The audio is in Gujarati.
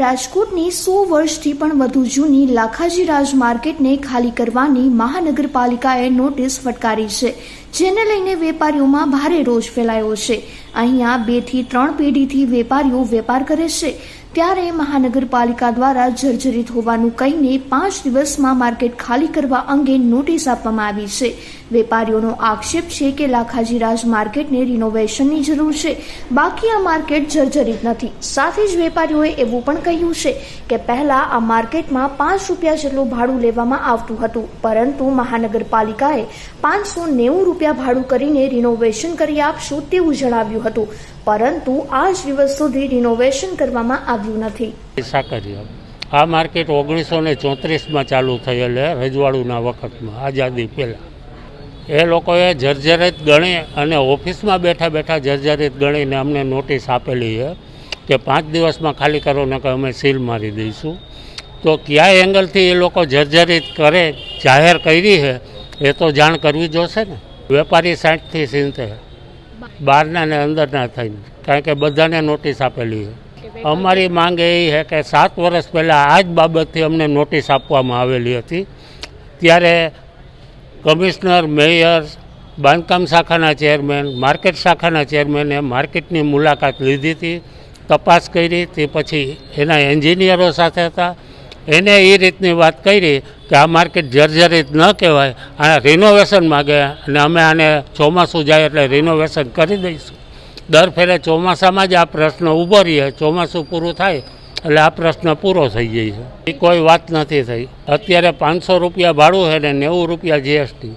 રાજકોટની સો વર્ષથી પણ વધુ જૂની લાખાજી રાજ માર્કેટને ખાલી કરવાની મહાનગરપાલિકાએ નોટિસ ફટકારી છે, જેને લઈને વેપારીઓમાં ભારે રોષ ફેલાયો છે. અહીંયા બેથી ત્રણ પેઢીથી વેપારીઓ વેપાર કરે છે ત્યારે મહાનગરપાલિકા દ્વારા જર્જરિત હોવાનું કહીને પાંચ દિવસમાં માર્કેટ ખાલી કરવા અંગે નોટિસ આપવામાં આવી છે. વેપારીઓનો આક્ષેપ છે કે લાખાજીરાજ માર્કેટને રિનોવેશનની જરૂર છે. બાકી આ માર્કેટ જર્જરિત નથી. સાથે જ વેપારીઓએ એવું પણ કહ્યું છે કે પહેલા આ માર્કેટમાં પાંચ રૂપિયા જેટલું ભાડું લેવામાં આવતું હતું. પરંતુ મહાનગરપાલિકાએ પાંચસો નેવું રૂપિયા ભાડું કરીને રિનોવેશન કરી આપશું તેવું જણાવ્યું હતું. પરંતુ આજ દિવસ સુધી રિનોવેશન કરવામાં આવ્યું નથી. સાકરિયા આ માર્કેટ ઓગણીસો ને ચોત્રીસમાં ચાલુ થયેલ રજવાડુના વખતમાં, આઝાદી પહેલાં. એ લોકોએ જર્જરિત ગણી અને ઓફિસમાં બેઠા બેઠા જર્જરિત ગણીને અમને નોટિસ આપેલી છે કે પાંચ દિવસમાં ખાલી કરો ને કે અમે સીલ મારી દઈશું. તો કયા એંગલથી એ લોકો જર્જરિત કરે, જાહેર કરી છે એ તો જાણ કરવી જોશે ને? વેપારી સાઠથી સિત્તેર. બહારના ને અંદરના થઈને. કારણ કે બધાને નોટિસ આપેલી છે અમારી માંગ એ છે કે સાત વર્ષ પહેલાં આ જ બાબતથી અમને નોટિસ આપવામાં આવેલી હતી. ત્યારે કમિશનર, મેયર, બાંધકામ શાખાના ચેરમેન, માર્કેટ શાખાના ચેરમેને માર્કેટની મુલાકાત લીધી હતી, તપાસ કરી, તે પછી એના એન્જિનિયરો સાથે હતા. એને એ રીતની વાત કરી કે આ માર્કેટ જર્જરિત ન કહેવાય આ રિનોવેશન માગે અને અમે આને ચોમાસું જાય એટલે રિનોવેશન કરી દઈશું. દર ફેરે ચોમાસામાં જ આ પ્રશ્ન ઊભો રહીએ ચોમાસું પૂરું થાય એટલે આ પ્રશ્ન પૂરો થઈ જાય છે. એ કોઈ વાત નથી થઈ. અત્યારે પાંચસો રૂપિયા ભાડું છે ને નેવું રૂપિયા જીએસટી